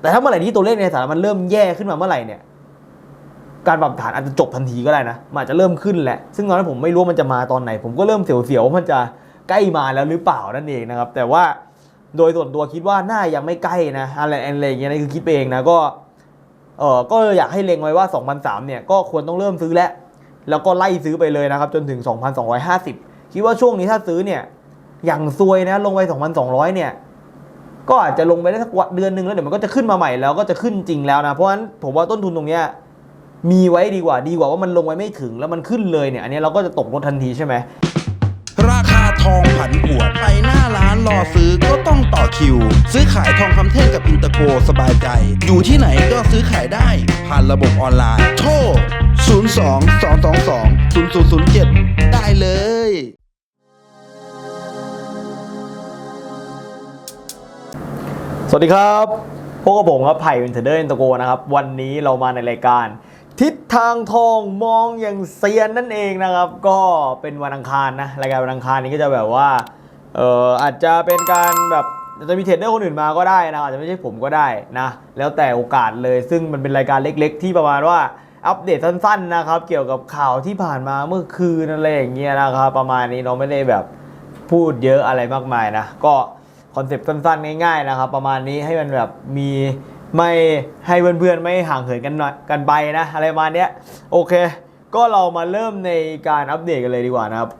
แต่ถ้าเมื่อไหร่ที่ตัวเลขในสหรัฐมันเริ่มแย่ขึ้นมาเมื่อไหร่เนี่ยการปรับฐานอาจจะจบทันทีก็ได้นะมันอาจจะเริ่มขึ้นแหละ ซึ่งตอนนั้นผมไม่รู้มันจะมาตอนไหน ผมก็เริ่มเสียวๆว่ามันจะใกล้มาแล้วหรือเปล่านั่นเองนะครับ แต่ว่าโดยส่วนตัวคิดว่าน่ายังไม่ใกล้นะอะไรอะไรอย่างเงี้ยนี่คือคิดไปเองนะก็เออก็อยากให้เล็งไว้ว่า 2003 เนี่ยก็ควรต้องเริ่มซื้อแล้ว แล้วก็ไล่ซื้อไปเลยนะครับ จนถึง 2,250 คิดว่าช่วงนี้ถ้าซื้อเนี่ยอย่างซวยนะลงไป 2,200 เนี่ย ก็อาจจะลงไปได้สักวันเดือนหนึ่งแล้วเดี๋ยวมันก็จะขึ้นมาใหม่แล้วก็จะขึ้นจริงแล้วนะ เพราะฉะนั้นผมว่าต้นทุนตรงเนี้ยมีไว้ดีกว่าดีกว่าว่ามันลงไว้ไม่ถึงแล้วมันขึ้นเลยเนี่ยอันนี้เราก็จะตกรถทันทีใช่ไหมราคาทองผันผวนไปหน้าร้านรอซื้อก็ต้องต่อคิว ซื้อขายทองคำเท่กับอินเตอร์โกสบายใจ อยู่ที่ไหนก็ซื้อขายได้ผ่านระบบออนไลน์ โทร 02 222 0007 ได้เลย สวัสดีครับพวกกับผมครับไผ่วินเทเดอร์อินตโกนะครับ วันนี้เรามาในรายการ ทิศทางทองมองอย่างเซียนนั่นเองนะครับ ก็เป็นวันอังคารนะ รายการวันอังคารนี้ก็จะแบบว่า เอออาจจะเป็นการแบบจจะมีเทรดเดอร์คนอื่นมาก็ได้นะอาจจะไม่ใช่ผมก็ได้นะ แล้วแต่โอกาสเลย ซึ่งมันเป็นรายการเล็ก ๆ ที่ประมาณว่าอัปเดตสั้นๆนะครับ เกี่ยวกับข่าวที่ผ่านมาเมื่อคืนอะไรอย่างเงี้ยนะครับ ประมาณนี้เราไม่ได้แบบพูดเยอะอะไรมากมายนะ ก็ คอนเซปต์สั้นๆ ง่ายๆนะครับ ประมาณนี้ให้มันแบบมีไม่ให้เพื่อนๆ ไม่ห่างเหินกันหน่อยกันไปนะ อะไรประมาณนี้โอเค ก็เรามาเริ่มในการอัปเดตกันเลยดีกว่านะครับ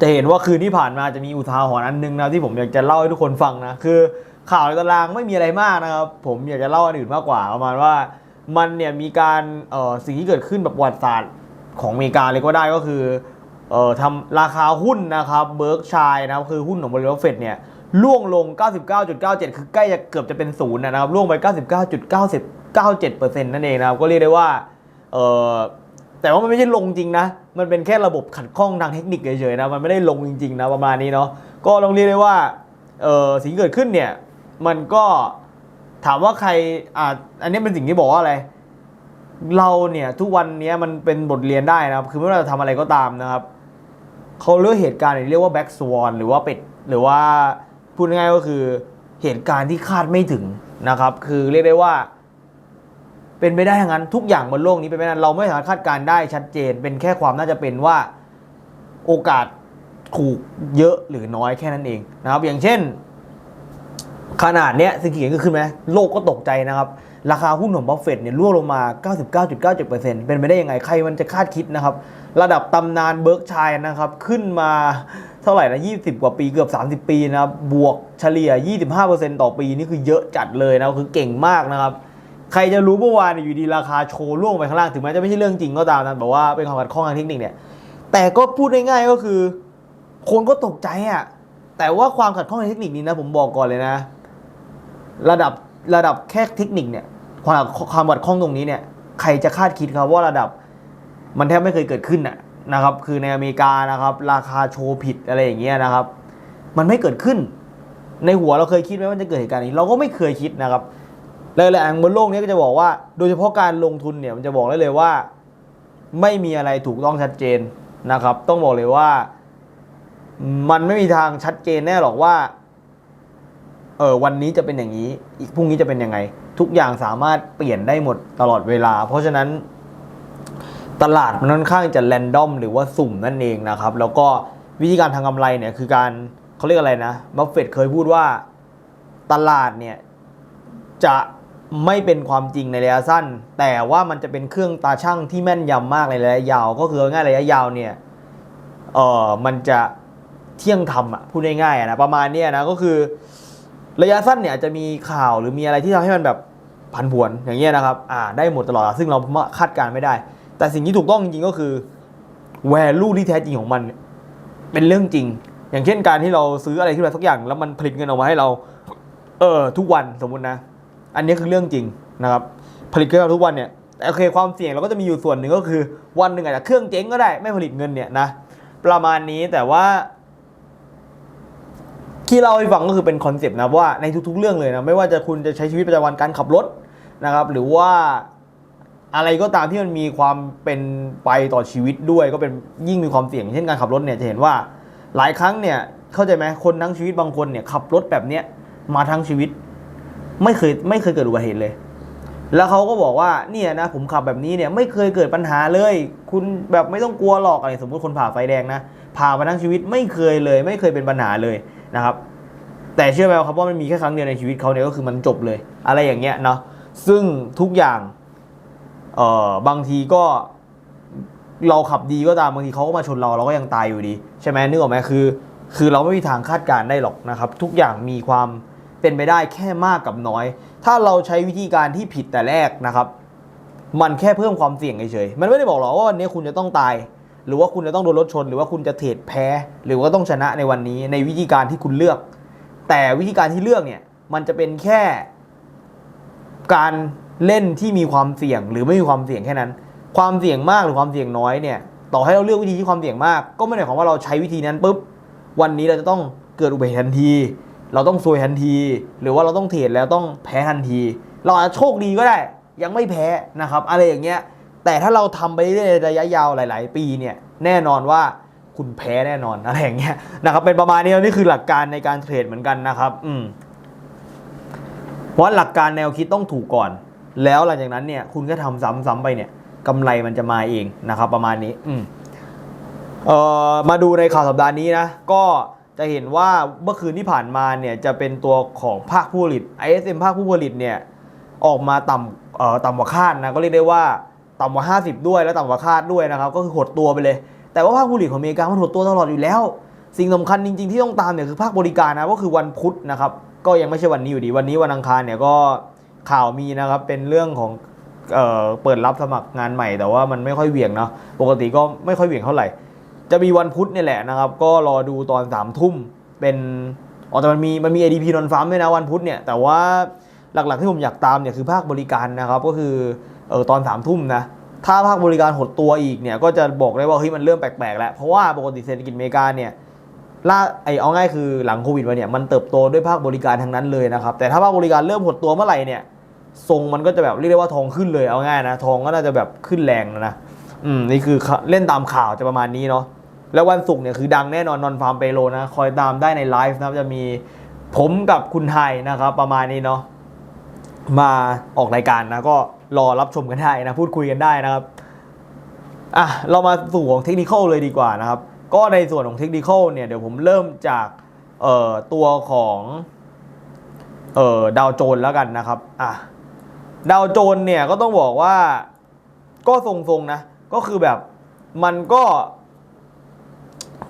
จะเห็นว่าคืนที่ผ่านมาจะมีอุทาหรณ์อันหนึงนะที่ผมอยากจะเล่าให้ทุกคนฟังนะคือข่าวในตารางไม่มีอะไรมากนะครับผมอยากจะเล่าอันอื่นมากกว่าประมาณว่ามันเนี่ยมีการเอ่อสิ่งที่เกิดขึ้นแบบประวัติศาสตร์ของอเมริกาเลยก็ได้ก็คือเอ่อทำราคาหุ้นนะครับเบิร์กชัยนะครับคือหุ้นของบริษัทเฟดเนี่ย ล่วงลง 99.97 คือใกล้จะเกือบจะเป็นศูนย์นะครับล่วงไป 99.97%นั่นเองนะครับก็เรียกได้ว่าเออแต่ว่ามันไม่ใช่ลงจริงนะ มันเป็นแค่ระบบขัดข้องทางเทคนิคเฉยๆนะ มันไม่ได้ลงจริงๆนะประมาณนี้เนาะ ก็ลองเรียกได้ว่าเออสิ่งเกิดขึ้นเนี่ย มันก็ถามว่าใครอ่าอันนี้เป็นสิ่งที่บอกว่าอะไร เราเนี่ยทุกวันนี้มันเป็นบทเรียนได้นะครับ คือไม่ว่าจะทำอะไรก็ตามนะครับ เขาเรียกเหตุการณ์ที่เรียกว่าแบ็กสวอนหรือว่าเป็ดหรือว่า พูดง่ายๆก็คือเหตุการณ์ที่คาดไม่ถึงนะครับ คือเรียกได้ว่า เป็นไปได้ทั้งนั้นทุกอย่างบนโลกนี้เป็นไปได้เราไม่สามารถคาดการได้ชัดเจน เป็นแค่ความน่าจะเป็นว่าโอกาสถูกเยอะหรือน้อยแค่นั้นเองนะครับ อย่างเช่น ขนาดเนี้ยสิ่งที่เห็นก็คือไหมโลกก็ตกใจนะครับ ราคาหุ้นของบัฟเฟตเนี่ยร่วงลงมา 99.97%เป็นไปได้ยังไงใครมันจะคาดคิดนะครับ ระดับตำนานเบิร์กชัยนะครับ ขึ้นมาเท่าไหร่นะ 20 กว่าปีเกือบ 30 ปีนะครับ บวกเฉลี่ย 25%ต่อปีนี่คือเยอะจัดเลยนะคือเก่งมากนะครับ ใครจะรู้เมื่อวานเนี่ยอยู่ดีราคาโชว์ล่วงไปข้างล่างถึงแม้จะไม่ใช่เรื่องจริงก็ตามนะแต่ว่าเป็นความขัดข้องทางเทคนิคเนี่ยแต่ก็พูดง่ายๆก็คือ คนก็ตกใจอะแต่ว่าความขัดข้องทางเทคนิคนี้นะผมบอกก่อนเลยนะ ระดับ ระดับแค่เทคนิคเนี่ยความความขัดข้องตรงนี้เนี่ยใครจะคาดคิดครับว่าระดับมันแทบไม่เคยเกิดขึ้นนะนะครับ คือในอเมริกานะครับ ราคาโชว์ผิดอะไรอย่างเงี้ยนะครับ มันไม่เกิดขึ้น ในหัวเราเคยคิดไหมว่าจะเกิดเหตุการณ์นี้ เราก็ไม่เคยคิดนะครับหลายๆอันบนโลกนี้ก็จะบอกว่า โดยเฉพาะการลงทุนเนี่ยมันจะบอกได้เลยว่า ไม่มีอะไรถูกต้องชัดเจนนะครับ ต้องบอกเลยว่า มันไม่มีทางชัดเจนแน่หรอกว่า เออวันนี้จะเป็นอย่างนี้ อีกพรุ่งนี้จะเป็นยังไง ทุกอย่างสามารถเปลี่ยนได้หมดตลอดเวลา เพราะฉะนั้นตลาดมันค่อนข้างจะแรนดอมหรือว่าสุ่มนั่นเองนะครับ แล้วก็วิธีการทางกำไรเนี่ยคือการเขาเรียกอะไรนะบัฟเฟตเคยพูดว่าตลาดเนี่ยจะไม่เป็นความจริงในระยะสั้น แต่ว่ามันจะเป็นเครื่องตาช่างที่แม่นยำมากในระยะยาว ก็คือง่ายๆระยะยาวเนี่ยเออมันจะเที่ยงธรรมอะพูดง่ายๆนะประมาณเนี้ยนะก็คือ ระยะสั้นเนี่ยอาจจะมีข่าวหรือมีอะไรที่ทำให้มันแบบผันผวนอย่างเงี้ยนะครับอ่าได้หมดตลอดซึ่งเราคาดการณ์ไม่ได้ แต่สิ่งที่ถูกต้องจริงๆก็คือ value ที่แท้จริงของมัน เป็นเรื่องจริง อย่างเช่นการที่เราซื้ออะไรขึ้นมาสักอย่าง แล้วมันผลิตเงินออกมาให้เรา เออทุกวันสมมุตินะ อันนี้คือเรื่องจริงนะครับ ผลิตเงินเราทุกวันเนี่ยโอเคความเสี่ยงเราก็จะมีอยู่ส่วนหนึ่งก็คือ วันหนึ่งอาจจะเครื่องเจ๊งก็ได้ไม่ผลิตเงินเนี่ยนะประมาณนี้แต่ว่า ที่เราให้ฟังก็คือเป็นคอนเซปต์นะว่าในทุกๆเรื่องเลยนะไม่ว่าจะคุณจะใช้ชีวิตประจำวันการขับรถนะครับ หรือว่าอะไรก็ตามที่มันมีความเป็นไปต่อชีวิตด้วย ก็เป็นยิ่งมีความเสี่ยง เช่นการขับรถเนี่ยจะเห็นว่าหลายครั้งเนี่ยเข้าใจไหมคนทั้งชีวิตบางคนเนี่ยขับรถแบบเนี้ยมาทั้งชีวิต ไม่เคยไม่เคยเกิดอุบัติเหตุเลย แล้วเขาก็บอกว่าเนี่ยนะผมขับแบบนี้เนี่ยไม่เคยเกิดปัญหาเลย คุณแบบไม่ต้องกลัวหรอกอะไรสมมติคนผ่าไฟแดงนะผ่ามาทั้งชีวิตไม่เคยเลย ไม่เคยเป็นปัญหาเลย นะครับแต่เชื่อไหมครับว่ามันมีแค่ครั้งเดียวในชีวิตเขาเนี่ยก็คือมันจบเลย อะไรอย่างเงี้ยเนาะซึ่งทุกอย่างเอ่อบางทีก็เราขับดีก็ตามบางทีเขาก็มาชนเราเราก็ยังตายอยู่ดี ใช่ไหมนึกออกไหมคือ คือเราไม่มีทางคาดการณ์ได้หรอกนะครับ ทุกอย่างมีความเป็นไปได้แค่มากกับน้อย ถ้าเราใช้วิธีการที่ผิดแต่แรกนะครับ มันแค่เพิ่มความเสี่ยงเฉยๆมันไม่ได้บอกหรอกว่าวันนี้คุณจะต้องตาย หรือว่าคุณจะต้องโดนรถชน หรือว่าคุณจะเทรดแพ้ หรือว่าต้องชนะในวันนี้ในวิธีการที่คุณเลือก แต่วิธีการที่เลือกเนี่ยมันจะเป็นแค่ การเล่นที่มีความเสี่ยง หรือไม่มีความเสี่ยงแค่นั้น ความเสี่ยงมากหรือความเสี่ยงน้อยเนี่ยต่อให้เราเลือกวิธีที่ความเสี่ยงมาก ก็ไม่ได้หมายความว่าเราใช้วิธีนั้นปุ๊บวันนี้เราจะต้องเกิดอุบัติเหตุทันที เราต้องซวยทันที หรือว่าเราต้องเทรดแล้วต้องแพ้ทันที เราอาจจะโชคดีก็ได้ ยังไม่แพ้นะครับ อะไรอย่างเงี้ย แต่ถ้าเราทำไปเรื่อยระยะยาวหลาย ๆ ปีเนี่ยแน่นอนว่าคุณแพ้แน่นอนอะไรอย่างเงี้ยนะครับเป็นประมาณนี้นี่คือหลักการในการเทรดเหมือนกันนะครับ อืมเพราะหลักการแนวคิดต้องถูกก่อน แล้วหลังจากนั้นเนี่ย คุณก็ทำซ้ำๆไปเนี่ยกำไรมันจะมาเองนะครับ ประมาณนี้ อืมเอ่อมาดูในข่าวสัปดาห์นี้นะ ก็จะเห็นว่าเมื่อคืนที่ผ่านมาเนี่ยจะเป็นตัวของภาคผู้ผลิต ISM ภาคผู้ผลิตเนี่ยออกมาต่ำเอ่อต่ำกว่าคาดนะก็เรียกได้ว่า ต่ำกว่า 50 ด้วยและต่ำกว่าคาดด้วยนะครับก็คือหดตัวไปเลย แต่ว่าภาคผู้ผลิตของอเมริกามันหดตัวตลอดอยู่แล้ว สิ่งสำคัญจริง ๆที่ต้องตามเนี่ยคือภาคบริการนะก็คือวันพุธนะครับก็ยังไม่ใช่วันนี้อยู่ดี วันนี้วันอังคารเนี่ยก็ข่าวมีนะครับเป็นเรื่องของเออเปิดรับสมัครงานใหม่ แต่ว่ามันไม่ค่อยเหวี่ยงเนาะปกติก็ไม่ค่อยเหวี่ยงเท่าไหร่ จะมีวันพุธเนี่ยแหละนะครับ ก็รอดูตอนสามทุ่มเป็นอ๋อแต่มันมีมันมี ADP นอนฟาร์มด้วยนะวันพุธเนี่ยแต่ว่าหลักๆที่ผมอยากตามเนี่ยคือภาคบริการนะครับก็คือ เออตอนสามทุ่มนะถ้าภาคบริการหดตัวอีกเนี่ยก็จะบอกได้ว่าเฮ้ยมันเริ่มแปลกๆแล้ว เพราะว่าปกติเศรษฐกิจอเมริกาเนี่ยล่าไอเอาง่ายคือหลังโควิดมาเนี่ยมันเติบโตด้วยภาคบริการทั้งนั้นเลยนะครับแต่ถ้าภาคบริการเริ่มหดตัวเมื่อไหร่เนี่ยทรงมันก็จะแบบเรียกได้ว่าทองขึ้นเลยเอาง่ายนะทองก็น่าจะแบบขึ้นแรงนะอืมนี่คือเล่นตามข่าวจะประมาณนี้เนาะแล้ววันศุกร์เนี่ยคือดังแน่นอนนอนฟาร์มเปโลนะคอยตามได้ในไลฟ์นะครับจะมีผมกับคุณไทยนะครับประมาณนี้เนาะ มาออกรายการนะก็รอรับชมกันได้นะพูดคุยกันได้นะครับอะเรามาสู่ของเทคนิคเลยดีกว่านะครับ ก็ในส่วนของเทคนิคเนี่ยเดี๋ยวผมเริ่มจากเอ่อตัวของเอ่อดาวโจนแล้วกันนะครับอะดาวโจนเนี่ยก็ต้องบอกว่าก็ทรงๆนะ ก็คือแบบมันก็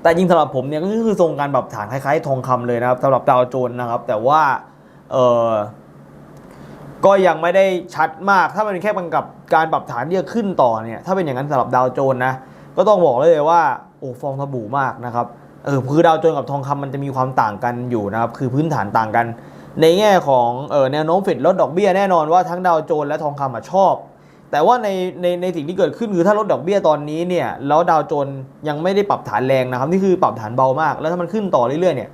แต่จริงสำหรับผมเนี่ยก็คือทรงการปรับฐานคล้ายๆ ทองคำเลยนะครับสำหรับดาวโจนนะครับ แต่ว่าเออ ก็ยังไม่ได้ชัดมาก ถ้ามันแค่บังกับการปรับฐานที่จะขึ้นต่อเนี่ย ถ้าเป็นอย่างนั้นสำหรับดาวโจนส์นะ ก็ต้องบอกเลยว่า โอ้ฟองสบู่มากนะครับ เออคือดาวโจนส์กับทองคำมันจะมีความต่างกันอยู่นะครับ คือพื้นฐานต่างกัน ในแง่ของเออแนวโน้มเฟดลดดอกเบี้ยแน่นอนว่าทั้งดาวโจนส์และทองคำอะชอบ แต่ว่าในในในสิ่งที่เกิดขึ้นคือถ้าลดดอกเบี้ยตอนนี้เนี่ย แล้วดาวโจนส์ยังไม่ได้ปรับฐานแรงนะครับ นี่คือปรับฐานเบามาก แล้วถ้ามันขึ้นต่อเรื่อยๆเนี่ย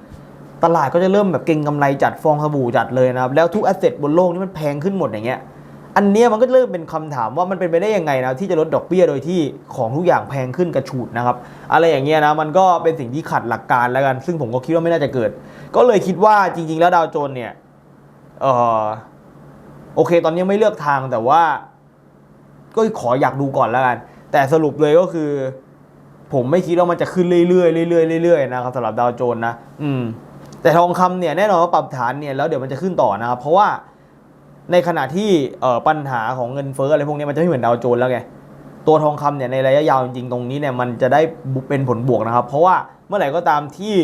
ตลาดก็จะเริ่มแบบเก่งกำไรจัดฟองสบู่จัดเลยนะครับ แล้วทุกแอสเซทบนโลกนี่มันแพงขึ้นหมดอย่างเงี้ยอันเนี้ยมันก็เริ่มเป็นคำถามว่ามันเป็นไปได้ยังไงนะที่จะลดดอกเบี้ยโดยที่ของทุกอย่างแพงขึ้นกระฉูดนะครับอะไรอย่างเงี้ยนะมันก็เป็นสิ่งที่ขัดหลักการแล้วกัน ซึ่งผมก็คิดว่าไม่น่าจะเกิด ก็เลยคิดว่าจริง ๆ แล้วดาวโจนส์เนี่ยเออโอเค ตอนนี้ไม่เลือกทางแต่ว่า ก็ขออยากดูก่อนแล้วกัน แต่สรุปเลยก็คือ ผมไม่คิดว่ามันจะขึ้นเรื่อยๆเรื่อยๆเรื่อยๆนะครับสำหรับดาวโจนส์นะ อืม แต่ทองคำเนี่ยแน่นอนว่าปรับฐานเนี่ยแล้วเดี๋ยวมันจะขึ้นต่อนะครับเพราะว่าในขณะที่ปัญหาของเงินเฟ้ออะไรพวกนี้มันจะไม่เหมือนดาวโจนส์แล้วไงตัวทองคำเนี่ยในระยะยาวจริงๆตรงนี้เนี่ยมันจะได้เป็นผลบวกนะครับ เพราะว่าเมื่อไหร่ก็ตามที่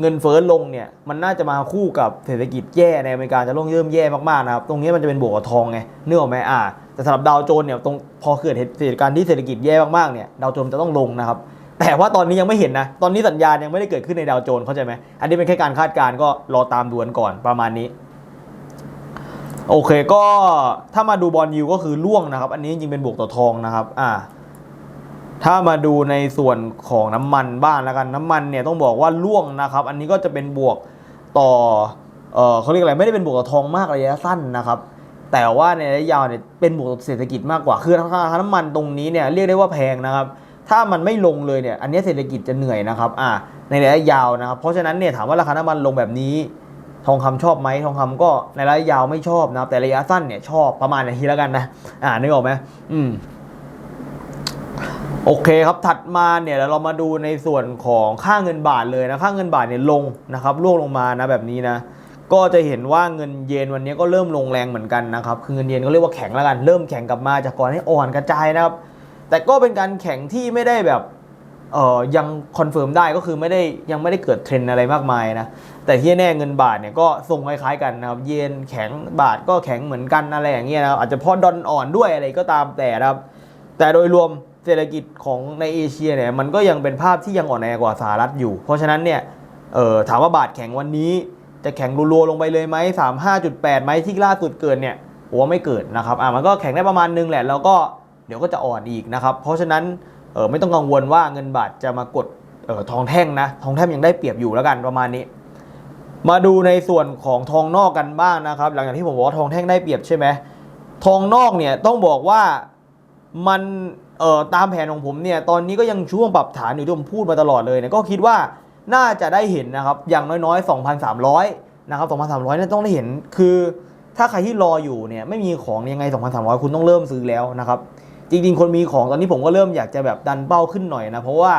เงินเฟ้อลงเนี่ยมันน่าจะมาคู่กับเศรษฐกิจแย่ในอเมริกาจะลงเริ่มแย่มากๆนะครับตรงนี้มันจะเป็นบวกกับทองไงเนื้อไหมอ่าแต่สำหรับดาวโจนส์เนี่ยตรงพอเกิดเหตุการณ์ที่เศรษฐกิจแย่มากๆเนี่ยดาวโจนส์จะต้องลงนะครับ แต่ว่าตอนนี้ยังไม่เห็นนะ ตอนนี้สัญญาณยังไม่ได้เกิดขึ้นในดาวโจนส์เข้าใจไหม อันนี้เป็นแค่การคาดการณ์ก็รอตามดวนก่อนประมาณนี้ โอเคก็ถ้ามาดูบอลยูก็คือล่วงนะครับ อันนี้จริงเป็นบวกต่อทองนะครับ อ่า ถ้ามาดูในส่วนของน้ำมันบ้างแล้วกันน้ำมันเนี่ยต้องบอกว่าล่วงนะครับ อันนี้ก็จะเป็นบวกต่อเออเขาเรียกอะไรไม่ได้เป็นบวกต่อทองมากระยะสั้นนะครับแต่ว่าในระยะยาวเนี่ยเป็นบวกต่อเศรษฐกิจมากกว่า คือราคาน้ำมันตรงนี้เนี่ยเรียกได้ว่าแพงนะครับ ถ้ามันไม่ลงเลยเนี่ยอันนี้เศรษฐกิจจะเหนื่อยนะครับอ่าในระยะยาวนะครับ เพราะฉะนั้นเนี่ยถามว่าราคาน้ำมันลงแบบนี้ ทองคำชอบไหมทองคำก็ในระยะยาวไม่ชอบนะครับแต่ระยะสั้นเนี่ยชอบประมาณนาทีแล้วกันนะอ่านึกออกไหมอืมโอเคครับ ถัดมาเนี่ยเดี๋ยวเรามาดูในส่วนของค่าเงินบาทเลยนะ ค่าเงินบาทเนี่ยลงนะครับร่วงลงมานะแบบนี้นะ ก็จะเห็นว่าเงินเยนวันนี้ก็เริ่มลงแรงเหมือนกันนะครับ คือเงินเยนก็เรียกว่าแข็งแล้วกัน เริ่มแข็งกลับมาจากก่อนให้อ่อนกระจายนะครับ แต่ก็เป็นการแข็งที่ไม่ได้แบบเอ่อยังคอนเฟิร์มได้ก็คือไม่ได้ยังไม่ได้เกิดเทรนอะไรมากมายนะแต่ที่แน่เงินบาทเนี่ยก็ทรงคล้ายๆกันนะครับเยนแข็งบาทก็แข็งเหมือนกันอะไรอย่างเงี้ยนะครับอาจจะเพราะดอลอ่อนด้วยอะไรก็ตามแต่นะครับ แต่โดยรวมเศรษฐกิจของในเอเชียเนี่ยมันก็ยังเป็นภาพที่ยังอ่อนแอกว่าสหรัฐอยู่ เพราะฉะนั้นเนี่ยเอ่อถามว่าบาทแข็งวันนี้ จะแข็งรัวๆลงไปเลยไหม35.8ไหมที่ล่าสุดเกินเนี่ยผมว่าไม่เกิดนะครับอะมันก็แข็งได้ประมาณนึงแหละแล้วก็ เดี๋ยวก็จะอ่อนอีกนะครับ เพราะฉะนั้นเออไม่ต้องกังวลว่าเงินบาทจะมากดเออทองแท่งนะ ทองแท่งยังได้เปรียบอยู่แล้วกันประมาณนี้ มาดูในส่วนของทองนอกกันบ้างนะครับ หลังจากที่ผมบอกว่าทองแท่งได้เปรียบใช่ไหมทองนอกเนี่ยต้องบอกว่ามันเอ่อตามแผนของผมเนี่ยตอนนี้ก็ยังช่วงปรับฐานอยู่ที่ผมพูดมาตลอดเลยเนี่ยก็คิดว่าน่าจะได้เห็นนะครับอย่างน้อยๆ 2,300 นะครับ 2,300เนี่ยต้องได้เห็นคือถ้าใครที่รออยู่เนี่ยไม่มีของยังไง 2,300 คุณต้องเริ่มซื้อแล้วนะครับ จริง ๆ คนมีของตอนนี้ผมก็เริ่มอยากจะแบบดันเป้าขึ้นหน่อยนะเพราะว่า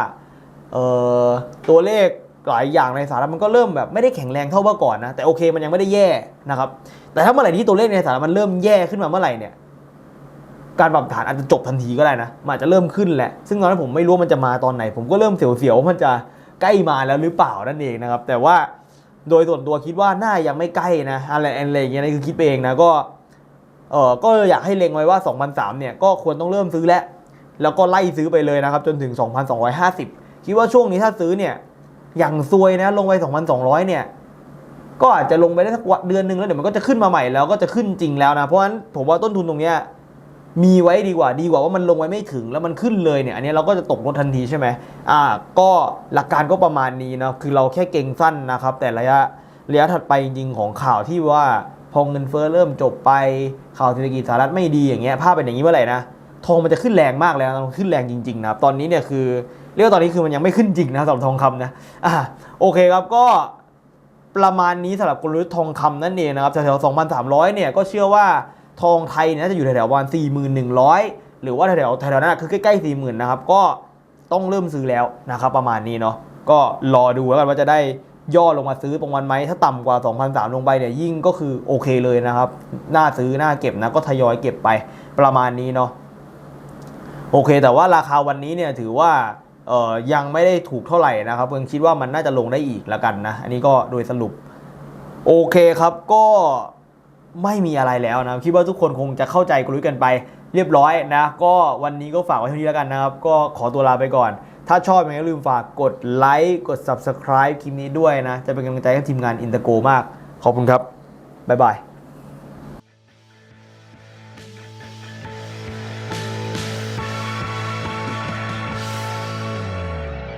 เออตัวเลขหลายอย่างในสหรัฐมันก็เริ่มแบบไม่ได้แข็งแรงเท่าเมื่อก่อนนะแต่โอเคมันยังไม่ได้แย่นะครับ แต่ถ้าเมื่อไหร่ที่ตัวเลขในสหรัฐมันเริ่มแย่ขึ้นมาเมื่อไหร่เนี่ยการปรับฐานอาจจะจบทันทีก็ได้นะมันอาจจะเริ่มขึ้นแหละ ซึ่งตอนนั้นผมไม่รู้มันจะมาตอนไหน ผมก็เริ่มเสียวๆว่ามันจะใกล้มาแล้วหรือเปล่านั่นเองนะครับ แต่ว่าโดยส่วนตัวคิดว่าน่ายังไม่ใกล้นะอะไรอะไรอย่างเงี้ยนี่คือคิดไปเองนะก็ เออก็อยากให้เล็งไว้ว่า 2003 เนี่ยก็ควรต้องเริ่มซื้อแล้วแล้วก็ไล่ซื้อไปเลยนะครับจนถึง 2,250 คิดว่าช่วงนี้ถ้าซื้อเนี่ยอย่างซวยนะลงไป 2,200 เนี่ยก็อาจจะลงไปได้สักวันเดือนหนึ่งแล้วเดี๋ยวมันก็จะขึ้นมาใหม่แล้วก็จะขึ้นจริงแล้วนะเพราะฉะนั้นผมว่าต้นทุนตรงเนี้ยมีไว้ดีกว่าดีกว่าว่ามันลงไว้ไม่ถึงแล้วมันขึ้นเลยเนี่ยอันนี้เราก็จะตกรถทันทีใช่ไหมอ่าก็หลักการก็ประมาณนี้นะคือเราแค่เก่งสั้นนะครับ แต่ระยะระยะถัดไปจริงๆของข่าวที่ว่า พอเงินเฟ้อเริ่มจบไปข่าวเศรษฐกิจสหรัฐไม่ดีอย่างเงี้ยภาพเป็นอย่างนี้เมื่อไหร่นะทองมันจะขึ้นแรงมากแล้วนะมันขึ้นแรงจริงๆนะตอนนี้เนี่ยคือเรียกว่าตอนนี้คือมันยังไม่ขึ้นจริงนะสำหรับทองคำนะอ่าโอเคครับก็ประมาณนี้สำหรับกลยุทธ์ทองคำนั่นเองนะครับแถวๆ2,300 เนี่ยก็เชื่อว่าทองไทยเนี่ยน่าจะอยู่แถวๆประมาณ4,100 หรือว่าแถวๆแถวๆนั้นคือใกล้ๆ40,000นะครับก็ต้องเริ่มซื้อแล้วนะครับประมาณนี้เนาะก็รอดูแล้วกันว่าจะได้ ย่อลงมาซื้อประมาณไหมถ้าต่ำกว่า2,300ลงไปเนี่ยยิ่งก็คือโอเคเลยนะครับ น่าซื้อน่าเก็บนะก็ทยอยเก็บไปประมาณนี้เนาะโอเค แต่ว่าราคาวันนี้เนี่ยถือว่าเอ่อยังไม่ได้ถูกเท่าไหร่นะครับเพิ่งคิดว่ามันน่าจะลงได้อีกล้วกันนะ อันนี้ก็โดยสรุป โอเคครับก็ไม่มีอะไรแล้วนะคิดว่าทุกคนคงจะเข้าใจกลุยกันไป เรียบร้อยนะ ก็วันนี้ก็ฝากไว้เท่านี้แล้วกันนะครับ ก็ขอตัวลาไปก่อน ถ้าชอบอย่าลืมฝากกดไลค์กด Subscribe คลิปนี้ด้วยนะ จะเป็นกำลังใจให้ทีมงานอินเตอร์โกมาก ขอบคุณครับ บ๊ายบาย